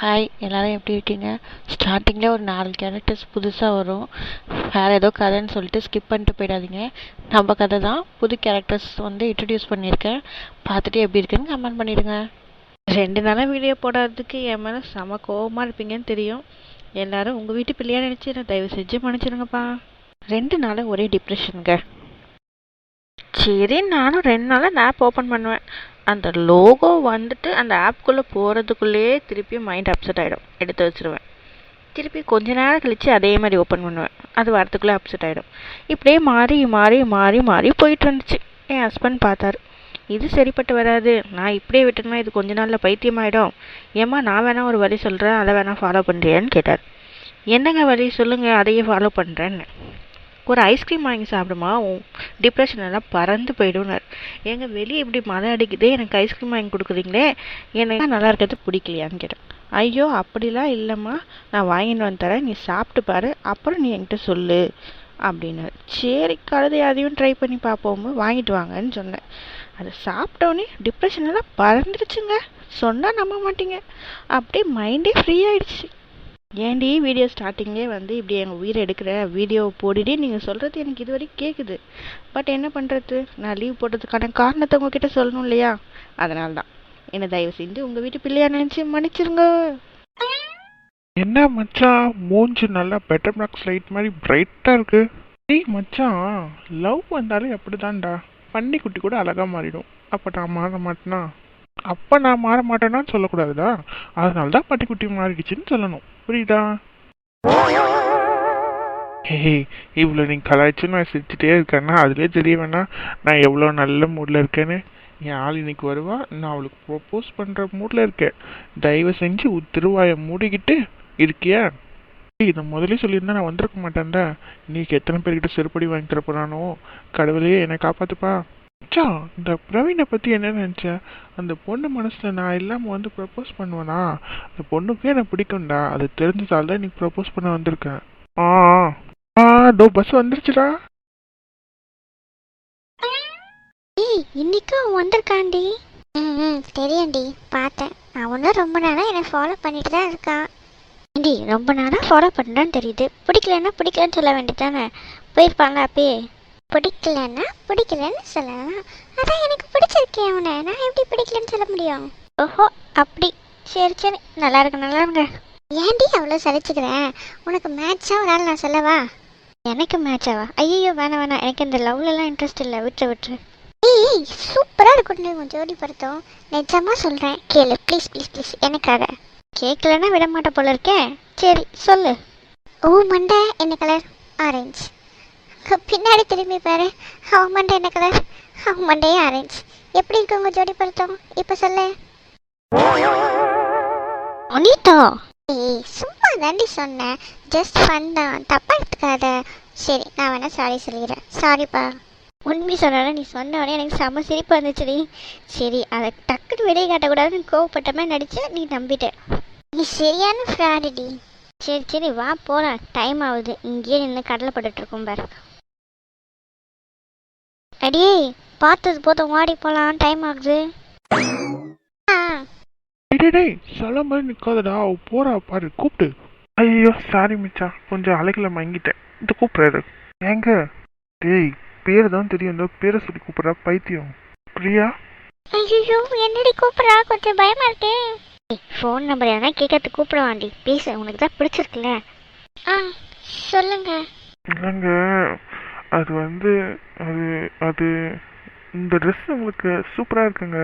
Hi எல்லோரும் எப்படி இருக்கீங்க? ஸ்டார்டிங்கில் ஒரு நாலு கேரக்டர்ஸ் புதுசாக வரும். வேறு ஏதோ கதைன்னு சொல்லிட்டு ஸ்கிப் பண்ணிட்டு போயிடாதீங்க. நம்ம கதை தான் புது கேரக்டர்ஸ் வந்து இன்ட்ரடியூஸ் பண்ணியிருக்கேன். பார்த்துட்டு எப்படி இருக்குன்னு கமெண்ட் பண்ணிடுங்க. ரெண்டு நாளாக வீடியோ போடாததுக்கு என் மேலே செம கோவமாக இருப்பீங்கன்னு தெரியும். எல்லாரும் உங்கள் வீட்டு பிள்ளையாக நினச்சி தயவு செஞ்சு மன்னிச்சிடுங்கப்பா. ரெண்டு நாளாக ஒரே டிப்ரெஷனுங்க சரி நானும் ரெண்டு நாளாக நான் ஆப் ஓப்பன் பண்ணுவேன். அந்த லோகோ வந்துட்டு அந்த ஆப்குள்ளே போகிறதுக்குள்ளேயே திருப்பி மைண்ட் அப்செட் ஆகிடும் எடுத்து வச்சிருவேன். திருப்பி கொஞ்ச நேரம் கழித்து அதே மாதிரி ஓப்பன் பண்ணுவேன். அது வரத்துக்குள்ளே அப்செட் ஆகிடும் இப்படியே மாறி மாறி மாறி மாறி போயிட்டு இருந்துச்சு என் ஹஸ்பண்ட் பார்த்தாரு. இது சரிப்பட்டு வராது. நான் இப்படியே விட்டேன்னா இது கொஞ்ச நாளில் பைத்தியமாயிடும் ஏம்மா நான் வேணால் ஒரு வழி சொல்கிறேன் அதை வேணால் ஃபாலோ பண்ணுறியான்னு கேட்டார். என்னங்க வழி? சொல்லுங்கள் அதையே ஃபாலோ பண்ணுறேன்னு ஒரு ஐஸ்கிரீம் வாங்கி சாப்பிடுமா? உன் டிப்ரெஷன் எல்லாம் பறந்து போயிடும்னார். ஏங்க வெளியே இப்படி மழை அடிக்குதே எனக்கு ஐஸ்கிரீம் வாங்கி கொடுக்குறீங்களே? எனக்கு நல்லா இருக்கிறது பிடிக்கலையான்னு கேட்டேன். ஐயோ அப்படிலாம் இல்லைம்மா. நான் வாங்கிட்டு வந்து தரேன். நீ சாப்பிட்டு பாரு. அப்புறம் நீ என்கிட்ட சொல்லு அப்படின்னாரு. சரி கழுதை அதையும் ட்ரை பண்ணி பார்ப்போம். வாங்கிட்டு வாங்கன்னு சொன்னேன். அதை சாப்பிட்டோன்னே டிப்ரெஷன் எல்லாம் பறந்துடுச்சுங்க சொன்னால் நம்ப மாட்டீங்க. அப்படியே மைண்டே ஃப்ரீ ஆயிடுச்சு. ஏன்டி வீடியோ ஸ்டார்டிங்லேயே வந்து இப்படி எங்கள் உயிரை எடுக்கிற வீடியோ போட்டுட்டு நீங்கள் சொல்கிறது எனக்கு இது வரைக்கும் கேட்குது பட் என்ன பண்ணுறது நான் லீவ் போட்டதுக்கான காரணத்தை உங்ககிட்ட சொல்லணும் இல்லையா? அதனால தான் என்னை தயவு செஞ்சு உங்கள் வீட்டு பிள்ளையா நினச்சி மன்னிச்சிருங்க. என்ன மச்சான்? மூஞ்சி நல்லா பெட்டர் மார்க்ஸ் லைட் மாதிரி பிரைட்டாக இருக்கு. டேய் மச்சான் லவ் வந்தாலே அப்படிதான்டா. பன்னி குட்டி கூட அழகாக மாறிடும். அப்போ நான் மாற மாட்டேனா? அப்போ நான் மாற மாட்டேன்னா சொல்லக்கூடாதுடா. அதனால தான் பட்டிக்குட்டி மாறிடுச்சுன்னு சொல்லணும். புரியுதா? ஹே இவ்வளோ நீ கலாய்ச்சு நான் சிரிச்சுட்டே இருக்கேன்னா அதுலேயே தெரிய வேணாம் நான் எவ்வளோ நல்ல மூடில் இருக்கேன்னு. என் ஆள் இன்னைக்கு வருவா நான் அவளுக்கு ப்ரொப்போஸ் பண்ணுற மூடில் இருக்கேன். தயவு செஞ்சு திருவாயை மூடிக்கிட்டு இருக்கியா? இதை முதலே சொல்லியிருந்தா நான் வந்திருக்க மாட்டேன்டா. இன்னைக்கு எத்தனை பேர்கிட்ட செருப்படி வாங்கி தரப்போறானோ கடவுளையே கடவுளே என்னை காப்பாத்துப்பா. மச்சா இந்த பிரவீனை பற்றி என்ன நினச்சா? அந்த பொண்ணு மனசில் நான் இல்லாமல் வந்து ப்ரப்போஸ் பண்ணுவேனா? அந்த பொண்ணுக்கே எனக்கு பிடிக்கும்டா. அது தெரிஞ்சதால தான் இன்னைக்கு ப்ரப்போஸ் பண்ண வந்திருக்கேன். ஆ ஆ. டோ பஸ் வந்துருச்சுடா. ஏய் இன்னைக்கும் அவன் வந்திருக்காண்டி ம் ம் தெரியும்டி. பார்த்தேன். அவனும் ரொம்ப நாளாக என்னை ஃபாலோ பண்ணிட்டு தான் இருக்கான். ஏண்டி ரொம்ப நாளாக ஃபாலோ பண்ணுறான்னு தெரியுது. பிடிக்கலன்னா பிடிக்கலன்னு சொல்ல வேண்டியதானே போயிருப்பாங்க அப்பயே. பிடிக்கலன்னா பிடிக்கலன்னு சொல்லலாம். அதான் எனக்கு பிடிச்சிருக்கேன் அவனை. நான் எப்படி பிடிக்கலன்னு சொல்ல முடியும்? ஓஹோ அப்படி. சரி சரி. நல்லா இருக்கு நல்லா இருங்க. ஏன்டி அவ்வளோ சலிச்சுக்கிறேன் உனக்கு மேட்சாக ஒரு ஆள் நான் சொல்லவா? எனக்கு மேட்சாவா ஐயோ வேணாம் வேணாம். எனக்கு இந்த லவ்லலாம் இன்ட்ரெஸ்ட் இல்லை. விட்டுரு விட்டுரு. ஏய் சூப்பராக இருக்கும் உன் ஜோடி படுத்தோம். நிஜமாக சொல்கிறேன் கேளு. ப்ளீஸ் ப்ளீஸ் ப்ளீஸ் எனக்காக. கேட்கலன்னா விட மாட்டேன் போல இருக்கேன் சரி சொல்லு. ஓ மண்டை. என்ன கலர் ஆரஞ்சு பின்னாடி திரும்பி பாரு. அவன் மண்டை என்ன கலர் அவன் மண்டையே ஆரஞ்சு எப்படி இருக்கு உங்கள் ஜோடி படுத்தோம் இப்போ சொல்லு. அனிதா? ஏய் சும்மா தாண்டி சொன்னேன் ஜஸ்ட் ஃபன் தான். தப்பாக எடுத்துக்காத. சரி நான் வேணா சாரி சொல்லிடுறேன் சாரிப்பா உண்மை சொன்னால நீ சொன்ன உடனே எனக்கு செம சிரிப்பு வந்துச்சுடி. சரி அதை டக்குன்னு வெளியே காட்டக்கூடாதுன்னு கோவப்பட்ட மாதிரி நடிச்சு நீ நம்பிட்ட. நீ சரியான ஃப்ராடுடி சரி சரி வா போகலாம் டைம் ஆகுது. இங்கேயே நின்று கடலை போட்டுட்டு இருக்கோம் பாரு. அடியே பார்த்தது போதும் வாடி போகலாம் டைம் ஆகுது. டேய், சொல்ல மாதிரி நிக்காதடா அவ போறா பாரு கூப்பிட்டு ஐயோ சாரி மச்சான் கொஞ்சம் அழகில மங்கிட்டேன் இந்த கூப்பிடுறாரு ஏங்க? டேய் பேர் தான் தெரியும் இந்த பேரை சொல்லி கூப்பிடுறா பைத்தியம். பிரியா? ஐயோ என்னடி கூப்பிட்றா? கொஞ்சம் பயமா இருக்கு. ஃபோன் நம்பர் எதனா கேட்கறதுக்கு கூப்பிடுவாண்டி. பேசு உனக்கு தான் பிடிச்சிருக்குல்ல. ஆ சொல்லுங்க. இல்லைங்க அது வந்து அது அது இந்த ட்ரெஸ் உங்களுக்கு சூப்பரா இருக்குங்க.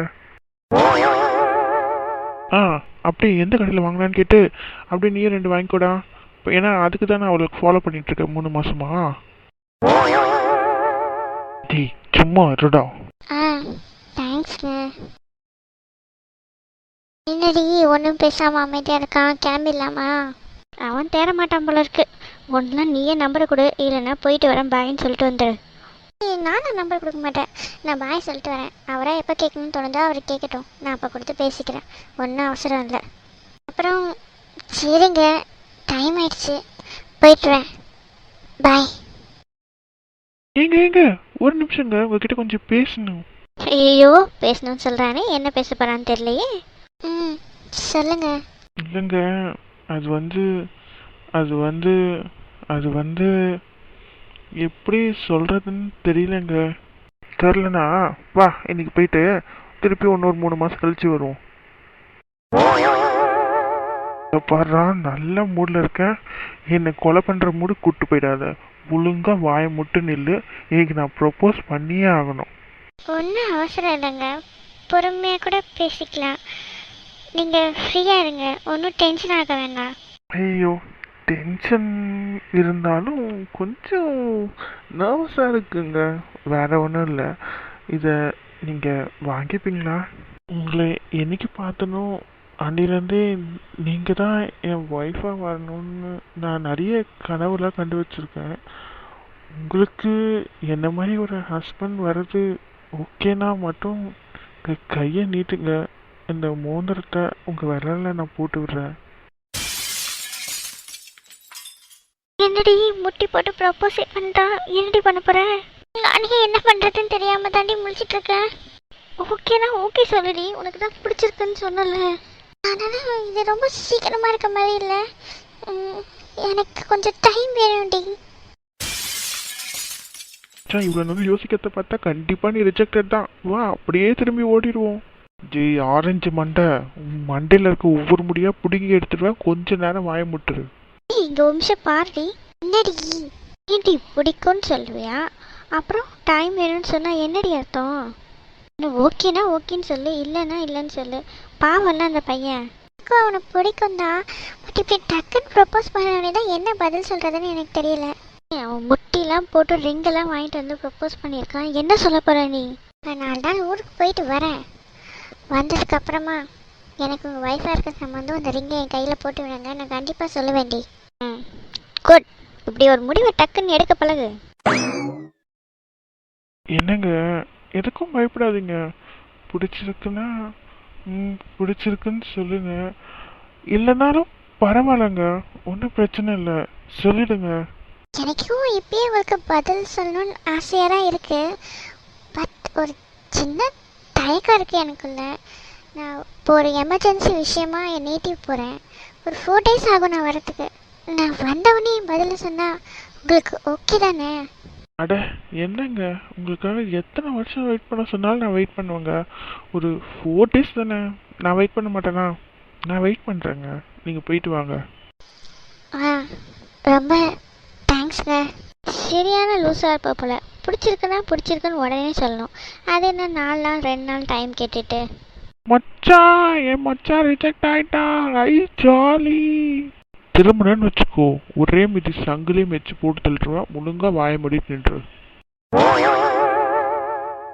ஆ அப்படியே எந்த கடையில் வாங்கலான்னு கேட்டு அப்படியே நீயே ரெண்டு வாங்கிக்கோடா. இப்ப ஏன்னா அதுக்கு தான் நான் அவளுக்கு ஃபாலோ பண்ணிட்டு இருக்கேன் மூணு மாசமா. டேய் சும்மா இருடா. ஆ தேங்க்ஸ்ங்க என்னடி ஒன்றும் பேசாமல் அமைதியாக இருக்கான் கிளம்பிடலாமா? அவன் தேட மாட்டான் போல இருக்கு. ஒன்றுலாம் நீயே நம்பரை கொடு இல்லைன்னா போயிட்டு வரேன் பாய்ன்னு சொல்லிட்டு வந்துடு நானும் நம்பர் கொடுக்க மாட்டேன். நான் பாய் சொல்லிட்டு வரேன். அவராக எப்போ கேட்கணும்னு தோணுதோ அவர் கேட்கட்டும். நான் அப்போ கொடுத்து பேசிக்கிறேன். ஒன்றும் அவசரம் இல்லை. அப்புறம் சரிங்க. டைம் ஆயிடுச்சு. போயிட்டுறேன் பாய் ஏங்க ஏங்க. ஒரு நிமிஷங்க. உங்ககிட்ட கொஞ்சம் பேசணும். ஐயோ பேசணும்னு சொல்கிறானே என்ன பேச போகிறான்னு தெரியலையே. ம் சொல்லுங்க. இல்லைங்க. அது வந்து அது வந்து அது வந்து எப்படி சொல்கிறதுன்னு தெரியலங்க. தெரிலனா வா இன்னைக்கு போயிட்டு திருப்பி இன்னொரு மூணு மாதம் கழிச்சு வருவோம். பாடுறா நல்ல மூடில் இருக்கேன் என்னை கொலை பண்ணுற மூடு கூட்டு போயிடாத. ஒழுங்கா வாயை முட்டு நில்லு. இன்னைக்கு நான் ப்ரொப்போஸ் பண்ணியே ஆகணும். ஒன்றும் அவசரம் இல்லைங்க. பொறுமையாக கூட பேசிக்கலாம். நீங்கள் ஃப்ரீயாக இருங்க. ஒன்றும் டென்ஷன் ஆக வேண்டாம். ஐயோ டென்ஷன் இருந்தாலும் கொஞ்சம் நர்வஸாக இருக்குங்க. வேற ஒன்றும் இல்லை. இதை நீங்கள் வாங்கிப்பீங்களா? உங்களை என்னைக்கு பார்த்தனோ அன்னிலேருந்தே நீங்கள் தான் என் ஒய்ஃபாக வரணும்னு நான் நிறைய கனவுலாம் கண்டு வச்சுருக்கேன். உங்களுக்கு என்ன மாதிரி ஒரு ஹஸ்பண்ட் வர்றது ஓகேனா மட்டும் கையை நீட்டுங்க. இந்த மோதிரத்தை உங்கள் விரலில் நான் போட்டு விடுறேன். என்னடி முட்டி போட்டு ப்ரப்போஸ் பண்ணிட்டா என்னடி பண்ண போகிறேன் நானே என்ன பண்ணுறதுன்னு தெரியாமல் தாண்டி முடிச்சிட்ருக்கேன் ஓகேனா ஓகே சொல்லுடி. உனக்கு தான் பிடிச்சிருக்குன்னு சொன்னல அதனால் இது ரொம்ப சீக்கிரமாக இருக்க மாதிரி இல்லை. எனக்கு கொஞ்சம் டைம் வேணும்டி. மச்சான் இவ்வளோ நாள் யோசிக்கிறத பார்த்தா கண்டிப்பாக நீ ரிஜெக்டட் தான். வா அப்படியே திரும்பி ஓடிடுவோம். ஜெய் ஆரஞ்சு மண்டை. மண்டையில் இருக்க ஒவ்வொரு முடியாக பிடுங்கி எடுத்துடுவேன். கொஞ்ச நேரம் வாய முட்டுரு இந்த இங்க ஒரு நிமிஷம் என்னடி? ஏன்டி பிடிக்கும்னு சொல்லுவியா? அப்புறம் டைம் வேணும்னு சொன்னால் என்னடி அர்த்தம்? இன்னும் ஓகேனா ஓகேன்னு சொல்லு இல்லைன்னா இல்லைன்னு சொல்லு. பாவம்ல அந்த பையன். எனக்கு அவனை பிடிக்கும் தான் பட் இப்படி டக்குன்னு ப்ரப்போஸ் பண்ணவனே தான் என்ன பதில் சொல்கிறதுன்னு எனக்கு தெரியல. அவன் முட்டிலாம் போட்டு ரிங்கெல்லாம் வாங்கிட்டு வந்து ப்ரப்போஸ் பண்ணியிருக்கான். என்ன சொல்ல போகிற நீ? நான் நாலு நாள் ஊருக்கு போயிட்டு வரேன். வந்ததுக்கப்புறமா எனக்கு உங்கள் ஒய்ஃபாக இருக்க சம்மந்தம் அந்த ரிங்கை என் கையில் போட்டு விடுங்க. நான் கண்டிப்பாக சொல்லுவேன்டி. ம். குட் இப்படி ஒரு முடிவை டக்குன்னு எடுக்க பழகு. என்னங்க? எதுக்கும் பயப்படாதீங்க. பிடிச்சிருக்குன்னா ம் பிடிச்சிருக்குன்னு சொல்லுங்க. இல்லைனாலும் பரவாயில்லைங்க. ஒன்றும் பிரச்சனை இல்லை. சொல்லிடுங்க. எனக்கும் இப்பயே உங்களுக்கு பதில் சொல்லணும்னு ஆசையாக தான் இருக்குது பட் ஒரு சின்ன தயக்கம் இருக்குது எனக்குள்ள. நான் இப்போ ஒரு எமர்ஜென்சி விஷயமா என் நேட்டிவ் போகிறேன் ஒரு ஃபோர் டேஸ் ஆகும் நான் வரத்துக்கு நான் வந்தவொடனே என் பதிலை சொன்னால் உங்களுக்கு ஓகே தானே? அட என்னங்க? உங்களுக்காக எத்தனை வருஷம் வெயிட் பண்ண சொன்னாலும் நான் வெயிட் பண்ணுவேங்க. ஒரு ஃபோர் டேஸ் தானே? நான் வெயிட் பண்ண மாட்டேனா? நான் வெயிட் பண்ணுறேங்க நீங்கள் போயிட்டு வாங்க. ஆ ரொம்ப தேங்க்ஸ்ங்க சரியான லூஸாக இருப்ப போல. பிடிச்சிருக்குன்னா பிடிச்சிருக்குன்னு உடனே சொல்லணும். அது என்ன நாலு நாள் ரெண்டு நாள் டைம் கேட்டுட்டு. மச்சான் என் மச்சான் ரிஜெக்ட் ஆயிட்டான். ஐ ஜாலி. திரும்பணும்னு வச்சுக்கோ ஒரே மிதி சங்கிலையும் வச்சு போட்டு தள்ளிட்டுருவா ஒழுங்கா வாய மூடிட்டு நின்று.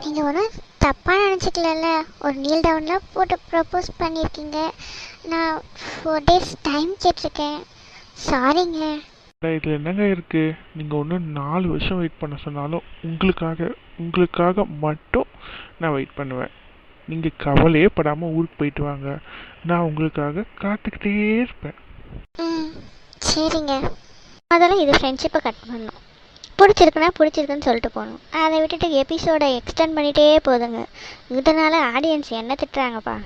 நீங்கள் ஒன்றும் தப்பாக நினச்சிக்கலல்ல. ஒரு நீல் டவுனில் போட்டு ப்ரப்போஸ் பண்ணியிருக்கீங்க நான் ஃபோர் டேஸ் டைம் கேட்டிருக்கேன். சாரிங்க இதில் என்னங்க இருக்கு? நீங்கள் ஒன்றும் நாலு வருஷம் வெயிட் பண்ண சொன்னாலும் உங்களுக்காக உங்களுக்காக மட்டும் நான் வெயிட் பண்ணுவேன். நீங்கள் கவலையே படாமல் ஊருக்கு போயிட்டு வாங்க. நான் உங்களுக்காக காத்துக்கிட்டே இருப்பேன். ம் சரிங்க. அதெல்லாம் இது ஃப்ரெண்ட்ஷிப்பை கட் பண்ணணும். பிடிச்சிருக்குன்னா பிடிச்சிருக்குன்னு சொல்லிட்டு போகணும். அதை விட்டுட்டு எபிசோடை எக்ஸ்டெண்ட் பண்ணிகிட்டே போகுதுங்க இதனால ஆடியன்ஸ் என்ன திட்டுறாங்கப்பா?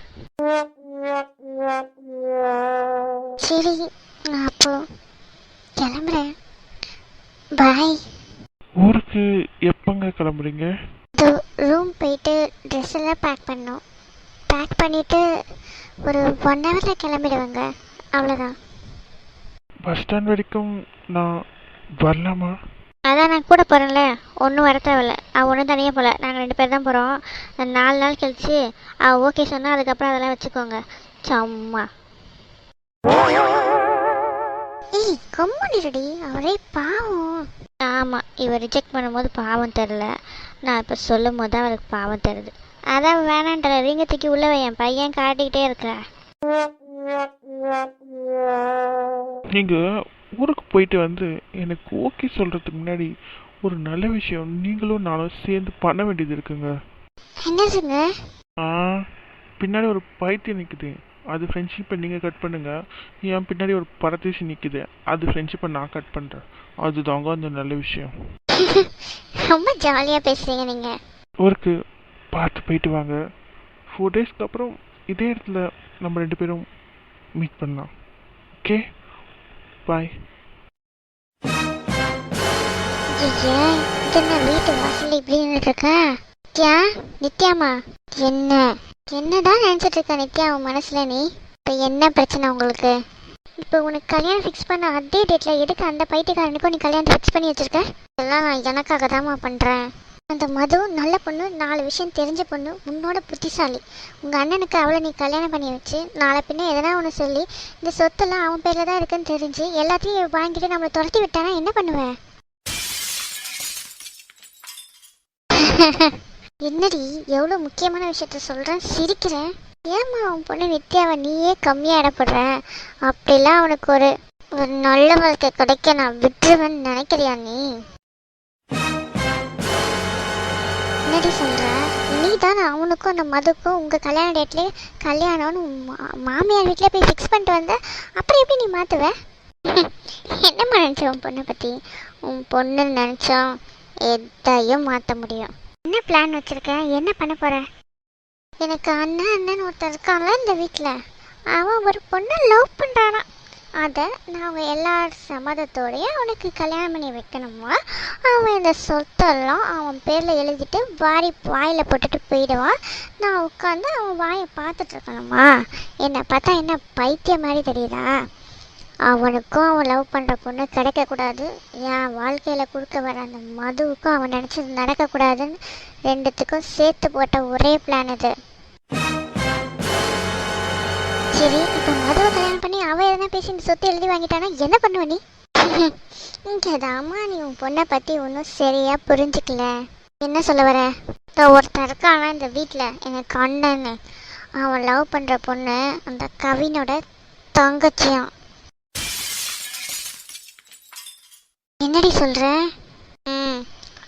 சரி நான் அப்போ கிளம்புறேன். பாய் ஊருக்கு எப்போங்க கிளம்புறீங்க? ரூம் போயிட்டு ட்ரெஸ் எல்லாம் பேக் பண்ணோம். பேக் பண்ணிவிட்டு ஒரு ஒன் ஹவரில் கிளம்பிடுவேங்க. அவ்வளோதான் பஸ் ஸ்டாண்ட் வரைக்கும் நான் வரலாமா? அதான் நான் கூட போகிறேன்ல ஒன்றும் வர தேவையில்ல. அவள் ஒன்றும் தனியாக போகல நாங்கள் ரெண்டு பேர் தான் போகிறோம் நாலு நாள் கழிச்சு அவள் ஓகே சொன்னால் அதுக்கப்புறம் அதெல்லாம் வச்சுக்கோங்க. சும்மா. ஏய் கம்முனிருடி அவரே பாவம். ஆமாம் இவ ரிஜெக்ட் பண்ணும்போது பாவம் தெரில. நான் இப்போ சொல்லும் போது தான் அவளுக்கு பாவம் தெரியுது அதான் வேணான்ற ரிங்க தூக்கி உள்ள என் பையன் காட்டிக்கிட்டே இருக்கிறேன் நீங்கள் ஊருக்கு போயிட்டு வந்து எனக்கு ஓகே சொல்கிறதுக்கு முன்னாடி ஒரு நல்ல விஷயம் நீங்களும் நானும் சேர்ந்து பண்ண வேண்டியது இருக்குங்க. என்னதுங்க ஆ பின்னாடி ஒரு பைத்தியம் நிற்குது அது ஃப்ரெண்ட்ஷிப்பை நீங்கள் கட் பண்ணுங்க. என் பின்னாடி ஒரு பரதேசி நிற்குது அது ஃப்ரெண்ட்ஷிப்பை நான் கட் பண்ணுறேன் அதுதாங்க அந்த நல்ல விஷயம். ரொம்ப ஜாலியாக பேசுகிறீங்க நீங்கள் ஊருக்கு பார்த்து போயிட்டு வாங்க. ஃபோர் டேஸ்க்கு அப்புறம் இதே இடத்துல நம்ம ரெண்டு பேரும் மீட் பண்ணலாம். ஓகே பாய் என்ன வீட்டு வாசல்ல இப்படி நின்றுட்டு இருக்க? நித்யா நித்யாமா என்ன? என்னதான் நினைச்சிட்டு இருக்க நித்யா உன் மனசுல நீ? இப்போ என்ன பிரச்சனை உங்களுக்கு? இப்போ உனக்கு கல்யாணம் ஃபிக்ஸ் பண்ண அதே டேட்டில் எதுக்கு அந்த பைத்தியக்காரனுக்கும் நீ கல்யாணத்தை ஃபிக்ஸ் பண்ணி வச்சிருக்க? இதெல்லாம் நான் எனக்காக தான்மா பண்ணுறேன் அந்த மது நல்ல பொண்ணு நாலு விஷயம் தெரிஞ்ச பொண்ணு உன்னோட புத்திசாலி. உங்கள் அண்ணனுக்கு அவளை நீ கல்யாணம் பண்ணி வச்சு நாளை பின்ன எதனா ஒன்று சொல்லி இந்த சொத்தெல்லாம் அவன் பேரில் தான் இருக்குன்னு தெரிஞ்சு எல்லாத்தையும் வாங்கிட்டு நம்மளை துரத்தி விட்டானா என்ன பண்ணுவேன் என்னடி எவ்வளோ முக்கியமான விஷயத்த சொல்கிறேன் சிரிக்கிறேன் ஏம்மா அவன் பொண்ணு நித்யாவை நீயே கம்மியாக இடப்படுற அப்படிலாம் அவனுக்கு ஒரு ஒரு நல்ல வாழ்க்கை கிடைக்க நான் விட்டுருவேன்னு நினைக்கிறியா நீ? என்னடி சொல்கிற நீ தானே அவனுக்கும் அந்த மதுக்கும் உங்கள் கல்யாண டேட்லேயே கல்யாணம்னு மா- மாமியார் வீட்டில் போய் ஃபிக்ஸ் பண்ணிட்டு வந்த? அப்புறம் எப்படி நீ மாற்றுவ என்னம்மா நினச்ச உன் பொண்ணை பற்றி உன் பொண்ணு நினச்சோம் எதையும் மாற்ற முடியும். என்ன பிளான் வச்சிருக்க? என்ன பண்ண போற? எனக்கு அண்ணன் அண்ணன் ஒருத்தர் இருக்கான்ல இந்த வீட்டில் அவன் ஒரு பொண்ணை லவ் பண்ணுறானா அதை நான் எல்லார் சம்மதத்தோடையும் அவனுக்கு கல்யாணம் பண்ணி வைக்கணுமா? அவன் இந்த சொத்தெல்லாம் அவன் பேரில் எழுதிட்டு வாரி வாயில் போட்டுட்டு போயிடுவான். நான் உட்காந்து அவன் வாயை பார்த்துட்ருக்கணுமா என்னை பார்த்தா என்ன பைத்தியம் மாதிரி தெரியுதா? அவனுக்கும் அவன் லவ் பண்ணுற பொண்ணு கிடைக்கக்கூடாது. என் வாழ்க்கையில் கொடுக்க வர அந்த மதுவுக்கும் அவன் நினச்சது நடக்கக்கூடாதுன்னு ரெண்டுத்துக்கும் சேர்த்து போட்ட ஒரே பிளான் இது. சரி இப்போ மதுவை கல்யாணம் பண்ணி அவன் எதனா பேசி இந்த சொத்து எழுதி வாங்கிட்டானா என்ன பண்ணுவ நீ? இங்கேதாம்மா நீ உன் பொண்ணை பற்றி ஒன்றும் சரியாக புரிஞ்சுக்கல. என்ன சொல்ல வர? இப்போ ஒருத்தன் இருக்கானா இந்த வீட்டில் எனக்கு அண்ணன்னு அவன் லவ் பண்ணுற பொண்ணு அந்த கவினோட தங்கச்சியான் என்னடி சொல்கிற ம்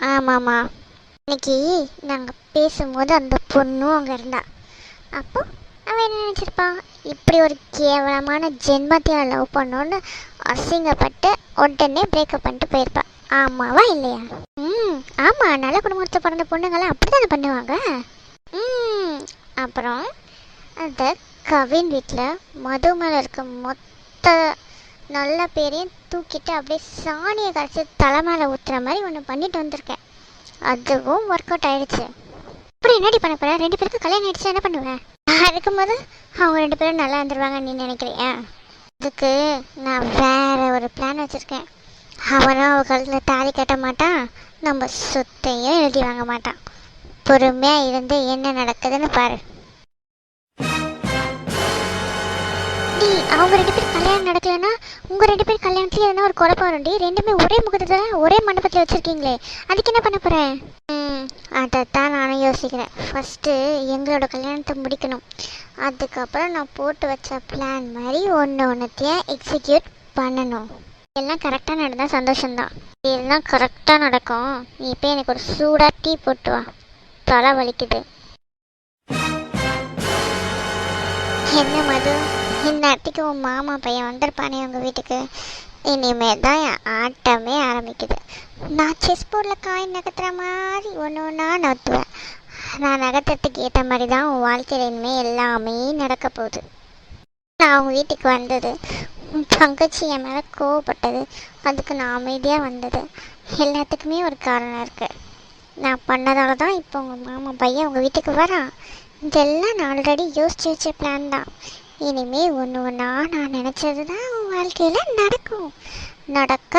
ஆமாம்மா. இன்னைக்கு நாங்கள் பேசும்போது அந்த பொண்ணும் அங்கே இருந்தா. அப்போ அவன் என்ன நினச்சிருப்பான்? இப்படி ஒரு கேவலமான ஜென்மத்தையாக லவ் பண்ணோன்னு அசிங்கப்பட்டு உடனே பிரேக்கப் பண்ணிட்டு போயிருப்பான். ஆமாவா இல்லையா? ம் ஆமாம் நல்ல குடும்பத்தில் பிறந்த பொண்ணுங்களாம் அப்படி தானே பண்ணுவாங்க? ம் அப்புறம் அந்த கவின் வீட்டில் மது மேலே இருக்க மொத்த நல்ல பேரையும் தூக்கிட்டு அப்படியே சாணியை கரைச்சி தலை மேலே ஊற்றுற மாதிரி ஒன்று பண்ணிட்டு வந்திருக்கேன். அதுவும் ஒர்க் அவுட் ஆயிடுச்சு. அப்புறம் என்னடி பண்ண போற? ரெண்டு பேருக்கு கல்யாணம் ஆயிடுச்சு என்ன பண்ணுவேன் நான் இருக்கும்போது அவங்க ரெண்டு பேரும் நல்லா இருந்துருவாங்க நீ நினைக்கிறியா? அதுக்கு நான் வேற ஒரு பிளான் வச்சுருக்கேன். அவனும் அவ கழுத்தில் தாலி கட்ட மாட்டான். நம்ம சொத்தையும் எழுதி வாங்க மாட்டான். பொறுமையாக இருந்து என்ன நடக்குதுன்னு பாரு. டி அவங்க ரெண்டு பேரும் கல்யாணம் நடக்கலைன்னா உங்கள் ரெண்டு பேர் கல்யாணத்துல எதனா ஒரு குழப்பம் வரும்டி. ரெண்டுமே ஒரே முகூர்த்தத்தில் ஒரே மண்டபத்தில் வச்சுருக்கீங்களே. அதுக்கு என்ன பண்ண போகிறேன் ம் அதைத்தான் நானும் யோசிக்கிறேன். ஃபஸ்ட்டு எங்களோட கல்யாணத்தை முடிக்கணும். அதுக்கப்புறம் நான் போட்டு வச்ச பிளான் மாதிரி ஒன்று ஒன்றுத்தையும் எக்ஸிக்யூட் பண்ணணும். எல்லாம் கரெக்டாக நடந்தால் சந்தோஷம்தான். எல்லாம் கரெக்டாக நடக்கும். நீ இப்போ எனக்கு ஒரு சூடாக டீ போட்டு வா. தலை வலிக்குது. என்ன மது? இந்நேரத்துக்கு உன் மாமா பையன் வந்திருப்பானே உங்கள் வீட்டுக்கு. இனிமேல் தான் என் ஆட்டமே ஆரம்பிக்குது. நான் செஸ் போர்டில் காய் நகர்த்துற மாதிரி ஒன்று ஒன்றா நகர்த்துவேன். நான் நகர்த்துறதுக்கு ஏற்ற மாதிரி தான் உன் வாழ்க்கையில் இனிமேல் எல்லாமே நடக்க போகுது. நான் உங்கள் வீட்டுக்கு வந்தது உன் தங்கச்சி என் மேலே கோவப்பட்டது அதுக்கு நான் அமைதியாக வந்தது. எல்லாத்துக்குமே ஒரு காரணம் இருக்குது நான் பண்ணதால தான் இப்போ உங்கள் மாமா பையன் உங்கள் வீட்டுக்கு வரான். இதெல்லாம் நான் ஆல்ரெடி யோசிச்சு வச்ச பிளான் தான். இனிமே ஒன்று ஒன்றா நான் நினச்சது தான் உன் வாழ்க்கையில் நடக்கும். நடக்க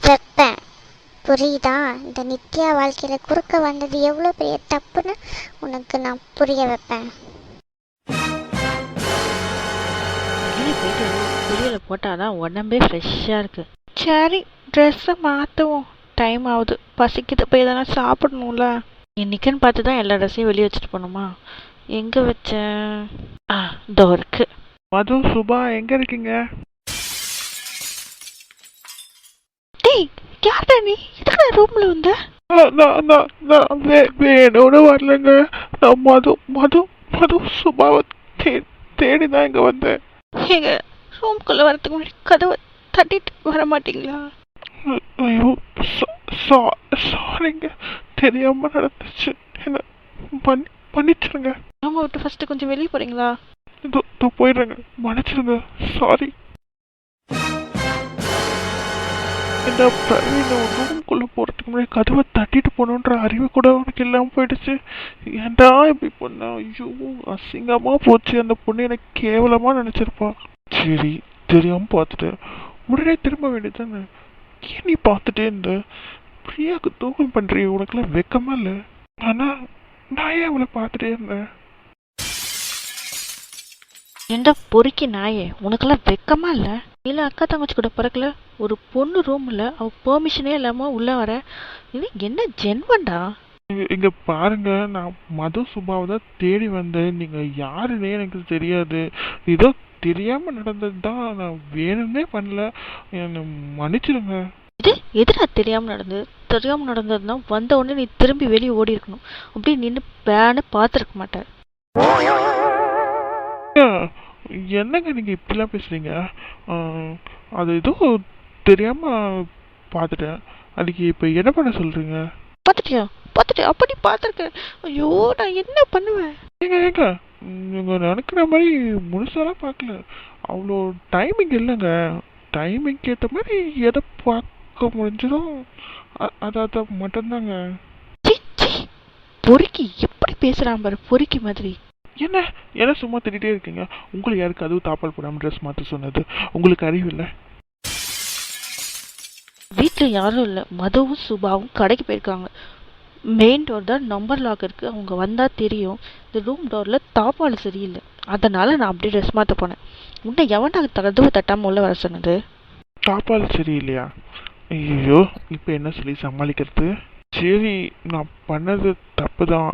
வைப்பேன். புரியுதா? இந்த நித்யா வாழ்க்கையில் குறுக்க வந்தது எவ்வளோ பெரிய தப்புன்னு உனக்கு நான் புரிய வைப்பேன். வெளியே போயிட்டு வெளியில் போட்டால் தான் உடம்பே ஃப்ரெஷ்ஷாக இருக்குது சரி ட்ரெஸ்ஸை மாற்றுவோம் டைம் ஆகுது. பசிக்குது. போய் எதனா சாப்பிடணும்ல. இன்னைக்குன்னு பார்த்து தான் எல்லா ட்ரெஸ்ஸையும் வெளியே வச்சுட்டு போகணுமா? எங்கே வச்சேன் ஆ இதோ இருக்கு. மது சுபா எங்க இருக்கீங்க? டேய் யார்டா நீ? எதுக்கு ரூமில் வந்த? வேணும்னு வரலங்க. நான் மது மது மது சுபாவை தே தேடி தான் இங்கே வந்தேன். எங்க ரூம்குள்ளே வரதுக்கு முன்னாடி கதவை தட்டிட்டு வர மாட்டீங்களா? ஐயோ சா சாரிங்க தெரியாம நடந்துச்சு. என்ன பண்ணி மன்னிச்சிருங்க ரூமை விட்டு ஃபஸ்ட்டு கொஞ்சம் வெளியே போகிறீங்களா இதோ போயிடுறேங்க. மன்னிச்சிடுங்க. சாரி இந்த பிரவீன் ரூம்குள்ளே போகிறதுக்கு முன்னாடி கதவை தட்டிட்டு போகணுன்ற அறிவு கூட உனக்கு இல்லாமல் போயிடுச்சு. ஏன்டா இப்படி பண்ணா? ஐயோ அசிங்கமாக போச்சு. அந்த பொண்ணு எனக்கு கேவலமாக நினச்சிருப்பா. சரி தெரியாமல் பார்த்துட்டேன். உடனே திரும்ப வேண்டியதானே ஏன் நீ பார்த்துட்டே இருந்த? பிரியாவுக்கு தூக்கம் பண்ணுறிய உனக்குலாம் வெக்கமா இல்லை? ஆனால் நான் ஏன் பார்த்துட்டே இருந்தேன்? எந்த பொறுக்கி நாயே உனக்கெல்லாம் வெக்கமா இல்லை? இல்லை அக்கா தங்கச்சி கூட பிறக்கல ஒரு பொண்ணு ரூமில் அவ பெர்மிஷனே இல்லாமல் உள்ளே வர. இது என்ன ஜென்வன்டா இங்க பாருங்க நான் மது சுபாவை தான் தேடி வந்தேன். நீங்க யாருன்னே எனக்கு தெரியாது. ஏதோ தெரியாம நடந்தது தான் நான் வேணும்னே பண்ணல. என்னை மன்னிச்சிடுங்க. எதுடா தெரியாமல் நடந்தது தெரியாமல் நடந்ததுன்னா வந்த உடனே நீ திரும்பி வெளியே ஓடி இருக்கணும். அப்படியே நின்று பேனு பார்த்துருக்க மாட்டேன் ஏன், என்னங்க நீங்க இப்படிலாம் பேசுறீங்க? அது ஏதோ தெரியாம பார்த்துட்டேன். அதுக்கு இப்போ என்ன பண்ண சொல்றீங்க? பார்த்துட்டியா? பார்த்துட்டியா? அப்படி பார்த்துருக்கேன் ஐயோ நான் என்ன பண்ணுவேன்? ஏங்க ஏங்க நீங்க நினைக்கிற மாதிரி முழுசாலாம் பார்க்கல. அவ்வளோ டைமிங் இல்லைங்க. டைமிங் ஏற்ற மாதிரி எதை பார்க்க முடிஞ்சதோ அ- அதை அதை மட்டும்தாங்க. பொறுக்கி எப்படி பேசுகிறான் பாரு பொறுக்கி மாதிரி. என்ன? என்ன சும்மா திட்டிகிட்டே இருக்கீங்க? உங்களுக்கு யாருக்கு அதுவும் தாப்பால் போடாமல் ட்ரெஸ் மாற்ற சொன்னது? உங்களுக்கு அறிவு இல்லை. வீட்டில் யாரும் இல்லை. மதுவும் சுபாவும் கடைக்கு போயிருக்காங்க. மெயின் டோர் தான் நம்பர் லாக் இருக்குது அவங்க வந்தால் தெரியும். இந்த ரூம் டோரில் தாப்பால் சரியில்லை. அதனால் நான் அப்படியே ட்ரெஸ் மாற்ற போனேன். உன்னை எவன்டா கதவு தட்டாமல் உள்ள வர சொன்னது? தாப்பால் சரியில்லையா? ஐயோ இப்போ என்ன சொல்லி சமாளிக்கிறது? சரி நான் பண்ணது தப்பு தான்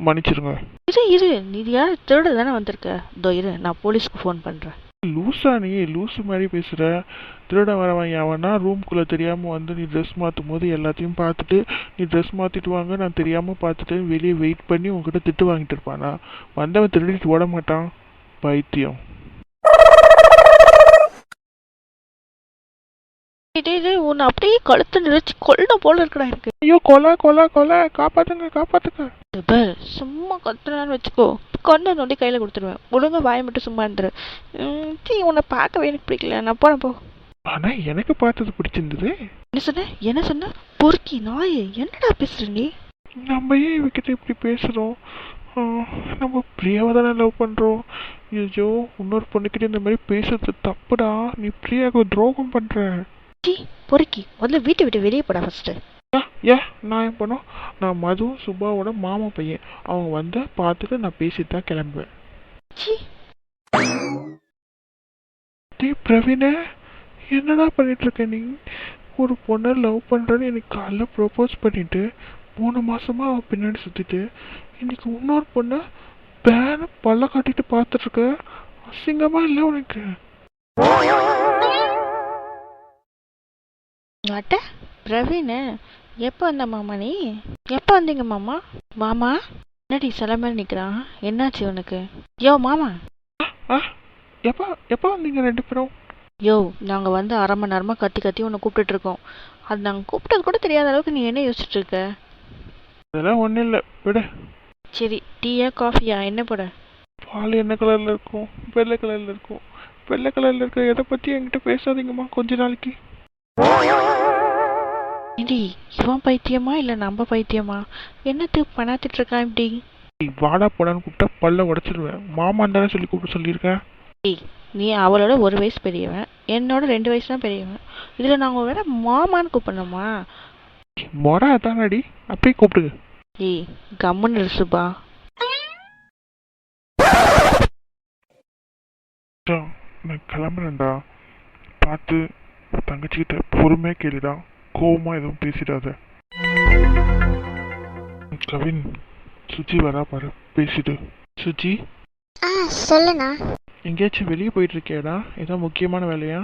மன்னிச்சிருங்க. இரு இரு. நீ யார்? திருட தானே வந்திருக்க. இதோ இரு நான் போலீஸ்க்கு ஃபோன் பண்ணுறேன் லூசா நீ லூசு மாதிரி பேசுற. திருட வரவன் எவனா ரூம்குள்ள தெரியாம வந்து நீ ட்ரெஸ் மாத்தும் போது எல்லாத்தையும் பார்த்துட்டு நீ ட்ரெஸ் மாத்திட்டு வாங்க நான் தெரியாம பார்த்துட்டு வெளியே வெயிட் பண்ணி உங்ககிட்ட திட்டு வாங்கிட்டு இருப்பானா? வந்தவன் திருடிட்டு ஓட மாட்டான் பைத்தியம் டேய், டேய், டேய், உன்னை அப்படியே கழுத்தை நிறுத்தி கொல்ல போல இருக்கடா எனக்கு. ஐயோ கொலை கொலை கொலை. காப்பாத்துங்க காப்பாத்துங்க. சும்மா கத்துனான்னு வச்சுக்கோ. கொண்டு நொண்டி கையில் கொடுத்துருவேன். ஒழுங்கா வாயை மட்டும் சும்மா இருந்துரு. சீ உன்னை பார்க்கவே எனக்கு பிடிக்கல. நான் போறேன் போ. ஆனா எனக்கு பார்த்தது பிடிச்சிருந்தது. என்ன சொன்ன? என்ன சொன்ன? பொறுக்கி நாயே என்னடா பேசுற நீ? நம்ம ஏன் இவகிட்ட இப்படி பேசுறோம்? நம்ம பிரியாவை தானே லவ் பண்றோம். ஐயோ இன்னொரு பொண்ணுக்கிட்ட இந்த மாதிரி பேசுறது தப்புடா. நீ பிரியாவுக்கு துரோகம் பண்ற. சீ பொறுக்கி. முதல்ல வீட்டை விட்டு வெளியே போடா ஃபர்ஸ்ட் ஏ ஏ நான் ஏன் பண்ணோம் நான் மதுவும் சுபாவோட மாமா பையன். அவங்க வந்து பார்த்துட்டு நான் பேசிட்டு தான் கிளம்புவேன். சீ பிரவீனே என்னடா பண்ணிட்டு இருக்க நீ? ஒரு பொண்ணை லவ் பண்றேன்னு எனக்கு காலைல ப்ரோபோஸ் பண்ணிட்டு மூணு மாசமா அவ பின்னாடி சுத்திட்டு இன்னைக்கு இன்னொரு பொண்ணை பேன பல்ல காட்டிட்டு பார்த்துட்டு இருக்க? அசிங்கமா இல்லை உனக்கு? அட்ட பிரவீன். எப்போ வந்த மாமா நீ? எப்போ வந்தீங்க மாமா? மாமா? என்னடி சில மாதிரி நிற்கிறான் என்னாச்சு உனக்கு? யோ மாமா. எப்போ எப்போ வந்தீங்க ரெண்டு பேரும்? யோ நாங்கள் வந்து அரை மணி நேரமாக கத்தி கத்தி உன்னை கூப்பிட்டுட்டு இருக்கோம். அது நாங்கள் கூப்பிட்டது கூட தெரியாத அளவுக்கு நீ என்ன யோசிச்சுட்டு இருக்க? அதெல்லாம் ஒன்றும் இல்லை. விடு. சரி டீயா காஃபியா? என்ன போட? பால் என்ன கலர்ல இருக்கும்? வெள்ளை கலர்ல இருக்கும். வெள்ளை கலர்ல இருக்க எதை பத்தி என்கிட்ட பேசாதீங்கம்மா கொஞ்ச நாளைக்கு. ஏடி இவன் பைத்தியமா இல்லை நம்ம பைத்தியமா? என்னத்துக்கு பண்ணாத்திட்டு இருக்கான் இப்படி? வாடா போடான்னு கூப்பிட்டா பல்ல உடைச்சிடுவேன் மாமான்னு தானே சொல்லி கூப்பிட சொல்லியிருக்கேன். ஏய் நீ அவளோட ஒரு வயசு பெரியவன் என்னோட ரெண்டு வயசு தான் பெரியவன். இதில் நாங்கள் வேற மாமான்னு கூப்பிடணுமா? மொர தானடி அப்படியே கூப்பிடுங்க ஏய் கம்முன்னு இரு சுபா. மச்சான், நான் கிளம்புறேன்டா. பார்த்து தங்கச்சிக்கிட்ட பொறுமையாக கேளுடா. கோவமா எதுவும் பேசிடாத. கவின் சுச்சி வரா பாரு பேசிட்டு. சுச்சி ஆ சொல்லுண்ணா. எங்கேயாச்சும் வெளியே போயிட்டு இருக்கியாடா ஏதோ முக்கியமான வேலையா?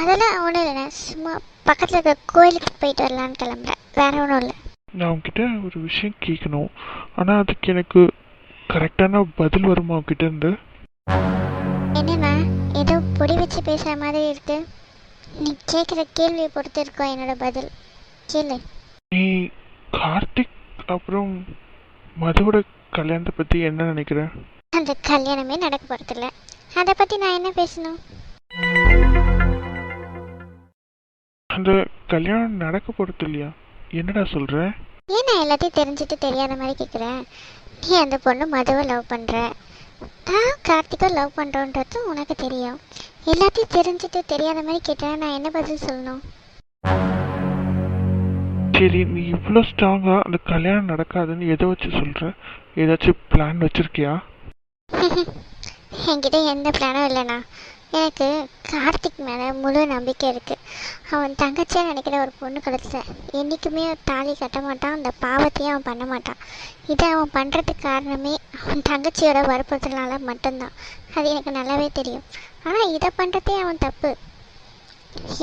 அதெல்லாம் ஒன்றும் இல்லைண்ணா. சும்மா பக்கத்தில் இருக்க கோயிலுக்கு போயிட்டு வரலான்னு கிளம்புறேன். வேற ஒன்றும் இல்லை. நான் உன்கிட்ட ஒரு விஷயம் கேட்கணும் ஆனால் அதுக்கு எனக்கு கரெக்டான பதில் வருமா உன்கிட்ட இருந்து? என்னண்ணா ஏதோ பொடி வச்சு பேசுகிற மாதிரி இருக்கு. நீ கேட்குற கேள்வியை பொறுத்து இருக்கோம் என்னோட பதில். கேளு. நீ கார்த்திக் அப்புறம் மதுவோட கல்யாணத்தை பற்றி என்ன நினைக்கிற? அந்த கல்யாணமே நடக்க போகிறதில்ல அதை பற்றி நான் என்ன பேசணும்? அந்த கல்யாணம் நடக்க போகிறது இல்லையா? என்னடா சொல்கிற ஏன் நான் எல்லாத்தையும் தெரிஞ்சுட்டு தெரியாத மாதிரி கேட்குறேன் நீ அந்த பொண்ணு மதுவை லவ் பண்ணுற நான் கார்த்திகை லவ் பண்ணுறோன்றது உனக்கு தெரியும். எல்லாத்தையும் தெரிஞ்சுட்டு தெரியாத மாதிரி கேட்டேன் நான் என்ன பதில் சொல்லணும்? சரி நீ இவ்வளோ ஸ்ட்ராங்காக அந்த கல்யாணம் நடக்காதுன்னு எதை வச்சு சொல்கிற ஏதாச்சும் பிளான் வச்சுருக்கியா? என்கிட்ட எந்த பிளானும் இல்லைண்ணா. எனக்கு கார்த்திக் மேலே முழு நம்பிக்கை இருக்குது அவன் தங்கச்சியாக நினைக்கிற ஒரு பொண்ணு கழுத்தில் என்றைக்குமே தாலி கட்ட மாட்டான் அந்த பாவத்தையும் அவன் பண்ண மாட்டான். இதை அவன் பண்ணுறதுக்கு காரணமே அவன் தங்கச்சியோட வற்புறுத்தலால மட்டும்தான். அது எனக்கு நல்லாவே தெரியும். ஆனால் இதை பண்ணுறதே அவன் தப்பு.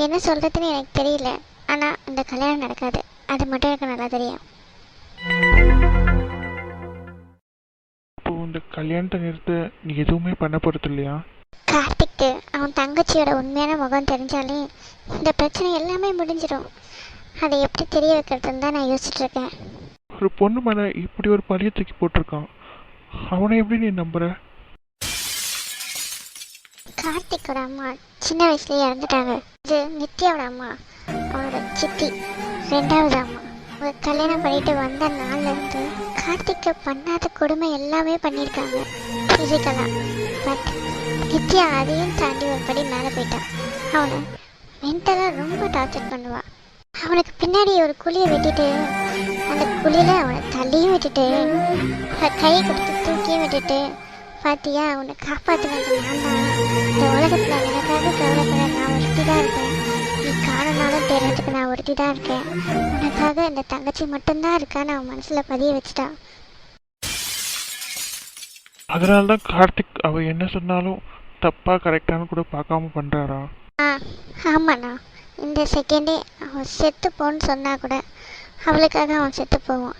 என்ன சொல்கிறதுன்னு எனக்கு தெரியல. ஆனால் அந்த கல்யாணம் நடக்காது. அது மட்டும் எனக்கு நல்லா தெரியும். இப்போ இந்த கல்யாணத்தை நிறுத்த நீ எதுவுமே பண்ண போகிறது இல்லையா? கார்த்திக்கு அவன் தங்கச்சியோட உண்மையான முகம் தெரிஞ்சாலே இந்த பிரச்சனை எல்லாமே முடிஞ்சிடும் அதை எப்படி தெரிய வைக்கிறதுன்னு தான் நான் யோசிச்சுட்டு இருக்கேன். ஒரு பொண்ணு மேலே இப்படி ஒரு பழிய தூக்கி போட்டிருக்கான். அவனை எப்படி நீ நம்புற? கார்த்திக்கோட அம்மா சின்ன வயசுலயே இறந்துட்டாங்க. இது நித்யாவோட அம்மா. அவனோட சித்தி ரெண்டாவது அம்மா. அவங்க கல்யாணம் பண்ணிட்டு வந்த நாள்ல இருந்து கார்த்திக்கு பண்ணாத கொடுமை எல்லாமே பண்ணியிருக்காங்க. ஃபிசிக்கலா பட் நித்யா அதையும் தாண்டி ஒரு படி மேலே போயிட்டான் அவனை மென்டலாக ரொம்ப டார்ச்சர் பண்ணுவாள் அவனுக்கு பின்னாடி ஒரு குழியை வெட்டிட்டு அந்த குழியில அவனை தள்ளியும் விட்டுட்டு அவனை கையை கொடுத்து தூக்கியும் விட்டுட்டு பாத்தியா அவனை காப்பாற்றினது நான் தான். இந்த உலகத்துல எனக்காக கவலைப்பட நான் ஒருத்தி தான் இருக்கேன். நீ காரணனாலும் தேடுறதுக்கு நான் ஒருத்தி தான் இருக்கேன். உனக்காக இந்த தங்கச்சி மட்டும்தான் இருக்கான்னு அவன் மனசுல பதிய வச்சுட்டான் அதனால தான் கார்த்திக் அவ என்ன சொன்னாலும் தப்பா கரெக்டானு கூட பார்க்காம பண்றாரா? ஆமாண்ணா. இந்த செகண்டே அவன் செத்து போன்னு சொன்னா கூட அவளுக்காக அவன் செத்து போவான்.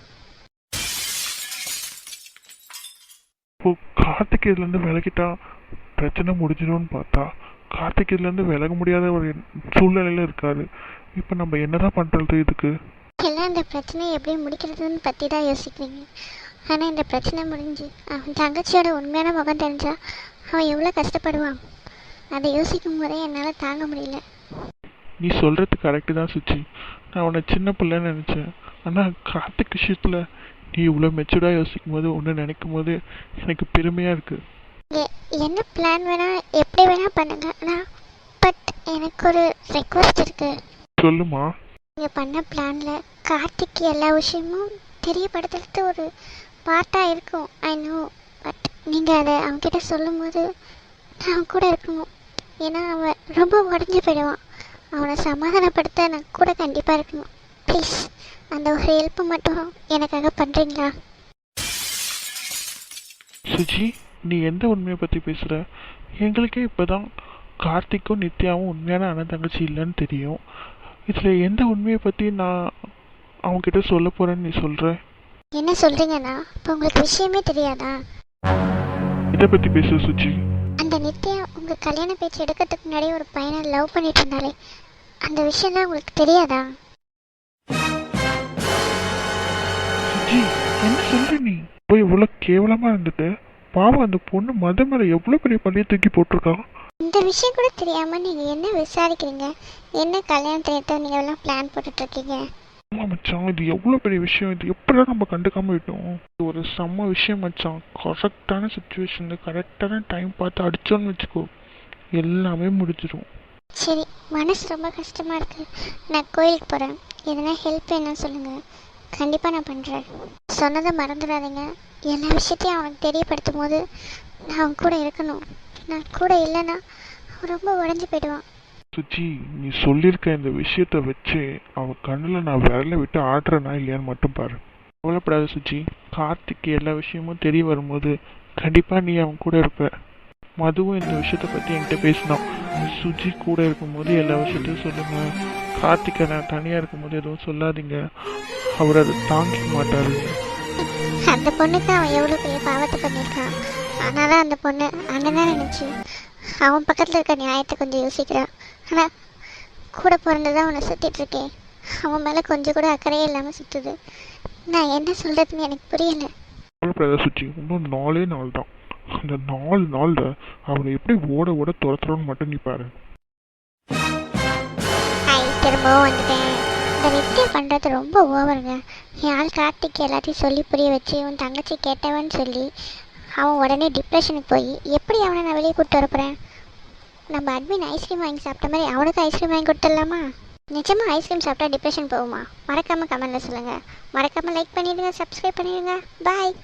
இப்போ கார்த்திக் இதுல இருந்து விலகிட்டா பிரச்சனை முடிஞ்சிடும்னு பார்த்தா கார்த்திக் இதுல இருந்து விலக முடியாத ஒரு சூழ்நிலையில இருக்காரு. இப்போ நம்ம என்னதான் பண்றது இதுக்கு? எல்லாம் இந்த பிரச்சனையை எப்படி முடிக்கிறதுன்னு பற்றி தான் யோசிக்கிறீங்க. ஆனால் இந்த பிரச்சனை முடிஞ்சு அவன் தங்கச்சியோட உண்மையான முகம் தெரிஞ்சா அவன் எவ்வளோ கஷ்டப்படுவான்? அதை யோசிக்கும் போதே என்னால் தாங்க முடியல. நீ சொல்றது கரெக்டு தான் சுச்சி. நான் உன்னை சின்ன பிள்ளைன்னு நினைச்சேன். ஆனா கார்த்திக் விஷயத்துல நீ இவ்வளோ மெச்சூர்டாக யோசிக்கும் போது ஒன்று நினைக்கும் போது எனக்கு பெருமையா இருக்கு. எ- என்ன பிளான் வேணால் எப்படி வேணால் பண்ணுங்க. ஆனால் பட் எனக்கு ஒரு ரெக்வஸ்ட் இருக்குது சொல்லுமா? நீங்கள் பண்ண பிளானில் கார்த்திக்கு எல்லா விஷயமும் தெரியப்படுத்துறது ஒரு பார்ட்டாக இருக்கும். ஐ நோ பட் நீங்கள் அதை அவன்கிட்ட சொல்லும்போது நான் கூட இருக்கணும். ஏன்னா அவன் ரொம்ப உடஞ்சி போயிடுவான். அவனை சமாதானப்படுத்த நான் கூட கண்டிப்பாக இருக்கணும். ப்ளீஸ் அந்த ஒரு ஹெல்ப்பு மட்டும் எனக்காக பண்ணுறீங்களா சுஜி நீ எந்த உண்மையை பற்றி பேசுகிற எங்களுக்கே இப்போதான் கார்த்திக்கும் நித்யாவும் உண்மையான அண்ணன் தங்கச்சி இல்லைன்னு தெரியும். இதில் எந்த உண்மையை பற்றி நான் அவங்ககிட்ட சொல்ல போகிறேன்னு நீ சொல்கிற என்ன சொல்கிறீங்கண்ணா இப்போ உங்களுக்கு விஷயமே தெரியாதா? இதை பற்றி பேசு சுஜி. அந்த நித்யா உங்கள் கல்யாண பேச்சு எடுக்கிறதுக்கு முன்னாடி ஒரு பையனை லவ் பண்ணிட்டு இருந்தாலே அந்த விஷயம்லாம் உங்களுக்கு தெரியாதா? சுஜி என்ன சொல்ற நீ? போய் இவ்வளோ கேவலமாக இருந்துட்டு. பாவம் அந்த பொண்ணு மத மேலே எவ்வளோ பெரிய பள்ளியை தூக்கி போட்டிருக்கான் இந்த விஷயம் கூட தெரியாமல் நீங்கள் என்ன விசாரிக்கிறீங்க? என்ன கல்யாணத்தை நீங்கள் எல்லாம் பிளான் போட்டுட்ருக்கீங்க ஆமாம் மச்சான் இது எவ்வளோ பெரிய விஷயம்? இது எப்படிதான் நம்ம கண்டுக்காமல் விட்டோம்? இது ஒரு செம்ம விஷயம் மச்சான். கரெக்டான சுச்சுவேஷனில் கரெக்டான டைம் பார்த்து அடிச்சோன்னு வச்சுக்கோ எல்லாமே முடிஞ்சிடும் சரி மனசு ரொம்ப கஷ்டமாக இருக்குது நான் கோயிலுக்கு போகிறேன் எதனா ஹெல்ப் வேணும்னு சொல்லுங்கள் கண்டிப்பாக நான் பண்ணுறேன் சொன்னதை மறந்துடாதீங்க. எல்லா விஷயத்தையும் அவனுக்கு தெரியப்படுத்தும் போது நான் அவன் கூட இருக்கணும். நான் கூட இல்லைன்னா அவன் ரொம்ப உடஞ்சி போயிடுவான். சுச்சி நீ சொல்லியிருக்க இந்த விஷயத்த வச்சு அவன் கண்ணில் நான் விரல விட்டு ஆடுறேனா இல்லையான்னு மட்டும் பாரு. கவலைப்படாத சுஜி கார்த்திக்கு எல்லா விஷயமும் தெரிய வரும்போது கண்டிப்பாக நீ அவன் கூட இருப்ப. மதுவும் இந்த விஷயத்த பற்றி என்கிட்ட பேசினான். சுஜி கூட இருக்கும்போது எல்லா விஷயத்தையும் சொல்லுங்கள் கார்த்திகை நான் தனியாக இருக்கும்போது எதுவும் சொல்லாதீங்க. அவர் அதை தாங்கிக்க மாட்டாரு. அந்த பொண்ணுக்கு அவன் எவ்வளோ பெரிய பாவத்தை பண்ணியிருக்கான். தான் அந்த பொண்ணு அண்ணன் நினச்சி அவன் பக்கத்தில் இருக்க நியாயத்தை கொஞ்சம் யோசிக்கிறான். ஆனால் கூட பிறந்ததான் அவனை சுற்றிட்டு இருக்கேன். அவன் மேலே கொஞ்சம் கூட அக்கறையே இல்லாமல் சுற்றுது நான் என்ன சொல்கிறதுன்னு எனக்கு புரியல. சுச்சி இன்னும் நாலே நாள் தான். அந்த நாலு நாளில் அவளை எப்படி ஓட ஓட துரத்துறோன்னு மட்டும் நீ பாரு. திரும்பவும் வந்துட்டேன். இந்த நித்தியம் பண்ணுறது ரொம்ப ஓவருங்க. என் ஆள் கார்த்திக் எல்லாத்தையும் சொல்லி புரிய வச்சு உன் தங்கச்சி கேட்டவன்னு சொல்லி அவன் உடனே டிப்ரெஷனுக்கு போய் எப்படி அவனை நான் வெளியே கூப்பிட்டு வரப்போகிறேன் நம்ம அட்மின் ஐஸ்கிரீம் வாங்கி சாப்பிட்ட மாதிரி அவனுக்கு ஐஸ்கிரீம் வாங்கி கொடுத்துடலாமா? நிஜமாக ஐஸ்கிரீம் சாப்பிட்டா டிப்ரெஷன் போகுமா? மறக்காமல் கமெண்டில் சொல்லுங்கள் மறக்காமல் லைக் பண்ணிடுங்க சப்ஸ்கிரைப் பண்ணிடுங்க. பாய்